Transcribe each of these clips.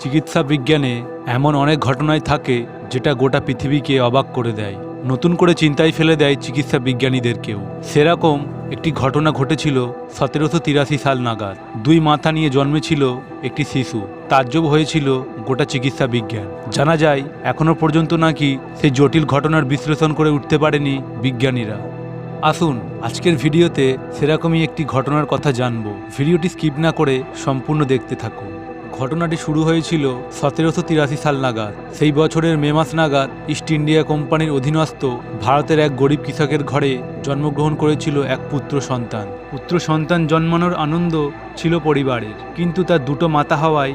চিকিৎসা বিজ্ঞানে এমন অনেক ঘটনাই থাকে যেটা গোটা পৃথিবীকে অবাক করে দেয়। নতুন করে চিন্তায় ফেলে দেয় চিকিৎসা বিজ্ঞানীদেরকেও। সেরকম একটি ঘটনা ঘটেছিল সতেরোশো তিরাশি সাল নাগাদ। দুই মাথা নিয়ে জন্মেছিল একটি শিশু। তাজ্জব হয়েছিল গোটা চিকিৎসা বিজ্ঞান। জানা যায় এখনও পর্যন্ত নাকি সেই জটিল ঘটনার বিশ্লেষণ করে উঠতে পারেনি বিজ্ঞানীরা। আসুন, আজকের ভিডিওতে সেরকমই একটি ঘটনার কথা জানব। ভিডিওটি স্কিপ না করে সম্পূর্ণ দেখতে থাকুন। ঘটনাটি শুরু হয়েছিল সতেরোশো তিরাশি সাল নাগাদ। সেই বছরের মে মাস নাগাদ ইস্ট ইন্ডিয়া কোম্পানির অধীনস্থ ভারতের এক গরিব কৃষকের ঘরে জন্মগ্রহণ করেছিল এক পুত্র সন্তান। পুত্র সন্তান জন্মানোর আনন্দ ছিল পরিবারের, কিন্তু তার দুটো মাতা হওয়ায়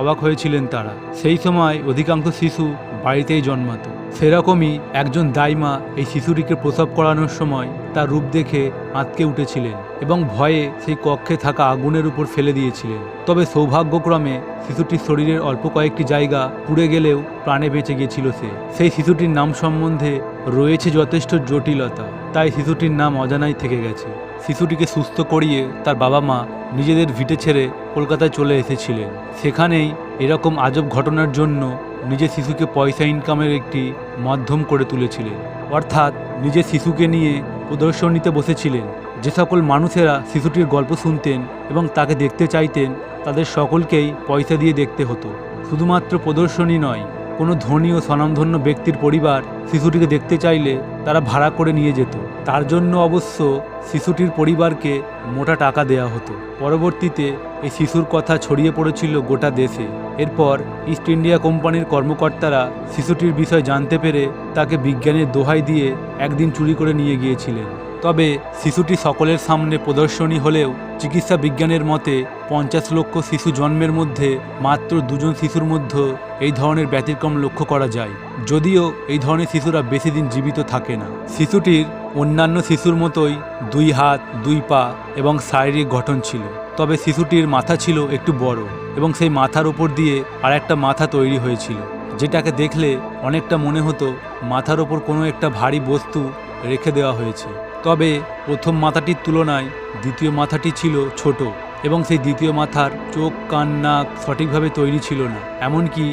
অবাক হয়েছিলেন তারা। সেই সময় অধিকাংশ শিশু বাড়িতেই জন্মাতো। সেরকমই একজন দাইমা এই শিশুটিকে প্রসব করানোর সময় তার রূপ দেখে আঁতকে উঠেছিলেন এবং ভয়ে সেই কক্ষে থাকা আগুনের উপর ফেলে দিয়েছিলেন। তবে সৌভাগ্যক্রমে শিশুটির শরীরের অল্প কয়েকটি জায়গা পুড়ে গেলেও প্রাণে বেঁচে গিয়েছিল সে। সেই শিশুটির নাম সম্বন্ধে রয়েছে যথেষ্ট জটিলতা, তাই শিশুটির নাম অজানাই থেকে গেছে। শিশুটিকে সুস্থ করিয়ে তার বাবা মা নিজেদের ভিটে ছেড়ে কলকাতায় চলে এসেছিলেন। সেখানেই এরকম আজব ঘটনার জন্য নিজের শিশুকে পয়সা ইনকামের একটি মাধ্যম করে তুলেছিলেন। অর্থাৎ নিজের শিশুকে নিয়ে প্রদর্শনীতে বসেছিলেন, যে সকল মানুষেরা শিশুটির গল্প শুনতেন এবং তাকে দেখতে চাইতেন, তাদের সকলকেই পয়সা দিয়ে দেখতে হতো। শুধুমাত্র প্রদর্শনী নয় কোনো ধনী ও স্বনামধন্য ব্যক্তির পরিবার শিশুটিকে দেখতে চাইলে তারা ভাড়া করে নিয়ে যেত। তার জন্য অবশ্য শিশুটির পরিবারকে মোটা টাকা দেয়া হতো। পরবর্তীতে এই শিশুর কথা ছড়িয়ে পড়েছিল গোটা দেশে। এরপর ইস্ট ইন্ডিয়া কোম্পানির কর্মকর্তারা শিশুটির বিষয় জানতে পেরে তাকে বিজ্ঞানের দোহাই দিয়ে একদিন চুরি করে নিয়ে গিয়েছিলেন। তবে শিশুটি সকলের সামনে প্রদর্শনী হলেও চিকিৎসা বিজ্ঞানের মতে পঞ্চাশ লক্ষ শিশু জন্মের মধ্যে মাত্র দুজন শিশুর মধ্যে এই ধরনের ব্যতিক্রম লক্ষ্য করা যায়। যদিও এই ধরনের শিশুরা বেশি দিন জীবিত থাকে না। শিশুটির অন্যান্য শিশুর মতোই দুই হাত, দুই পা এবং শারীরিক গঠন ছিল। তবে শিশুটির মাথা ছিল একটু বড় এবং সেই মাথার উপর দিয়ে আর একটা মাথা তৈরি হয়েছিল, যেটাকে দেখলে অনেকটা মনে হতো মাথার ওপর কোনো একটা ভারী বস্তু রেখে দেওয়া হয়েছে। তবে প্রথম মাথাটির তুলনায় দ্বিতীয় মাথাটি ছিল ছোট এবং সেই দ্বিতীয় মাথার চোখ, কান, নাক সঠিকভাবে তৈরি ছিল না। এমনকি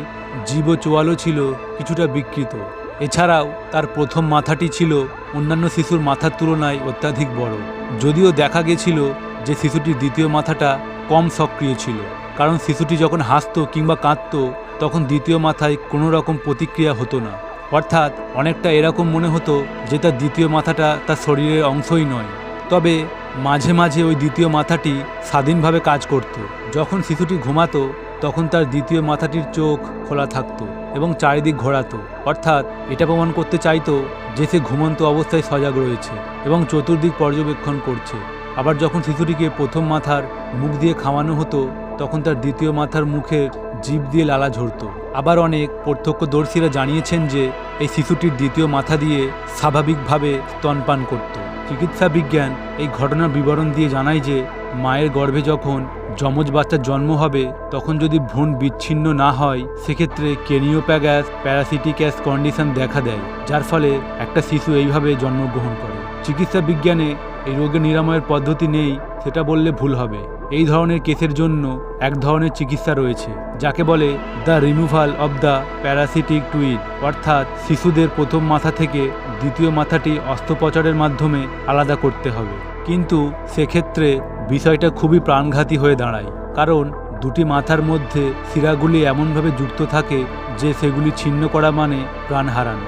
জীব চোয়ালও ছিল কিছুটা বিকৃত। এছাড়াও তার প্রথম মাথাটি ছিল অন্যান্য শিশুর মাথার তুলনায় অত্যাধিক বড়। যদিও দেখা গেছিল যে শিশুটির দ্বিতীয় মাথাটা কম সক্রিয় ছিল, কারণ শিশুটি যখন হাসতো কিংবা কাঁদতো, তখন দ্বিতীয় মাথায় কোনো রকম প্রতিক্রিয়া হতো না। অর্থাৎ অনেকটা এরকম মনে হতো যে তার দ্বিতীয় মাথাটা তার শরীরের অংশই নয়। তবে মাঝে মাঝে ওই দ্বিতীয় মাথাটি স্বাধীনভাবে কাজ করত। যখন শিশুটি ঘুমাতো, তখন তার দ্বিতীয় মাথাটির চোখ খোলা থাকতো এবং চারিদিক ঘোরাতো। অর্থাৎ এটা প্রমাণ করতে চাইতো যে সে ঘুমন্ত অবস্থায় সজাগ রয়েছে এবং চতুর্দিক পর্যবেক্ষণ করছে। আবার যখন শিশুটিকে প্রথম মাথার মুখ দিয়ে খাওয়ানো হতো, তখন তার দ্বিতীয় মাথার মুখের জিভ দিয়ে লালা ঝরতো। আবার অনেক প্রত্যক্ষদর্শীরা জানিয়েছেন যে এই শিশুটির দ্বিতীয় মাথা দিয়ে স্বাভাবিকভাবে স্তনপান করত। চিকিৎসা বিজ্ঞান এই ঘটনার বিবরণ দিয়ে জানায় যে মায়ের গর্ভে যখন যমজ বাচ্চার জন্ম হবে, তখন যদি ভ্রূণ বিচ্ছিন্ন না হয়, সেক্ষেত্রে কেনিওপ্যাগ্যাস প্যারাসিটিক্যাস কন্ডিশন দেখা দেয়, যার ফলে একটা শিশু এইভাবে জন্মগ্রহণ করে। চিকিৎসা বিজ্ঞানে এই রোগের নিরাময়ের পদ্ধতি নেই সেটা বললে ভুল হবে। এই ধরনের কেসের জন্য এক ধরনের চিকিৎসা রয়েছে, যাকে বলে the removal of the parasitic tweet অর্থাৎ শিশুদের প্রথম মাথা থেকে দ্বিতীয় মাথাটি অস্ত্রোপচারের মাধ্যমে আলাদা করতে হবে। কিন্তু সেক্ষেত্রে বিষয়টা খুবই প্রাণঘাতী হয়ে দাঁড়ায়, কারণ দুটি মাথার মধ্যে শিরাগুলি এমনভাবে যুক্ত থাকে যে সেগুলি ছিন্ন করা মানে প্রাণ হারানো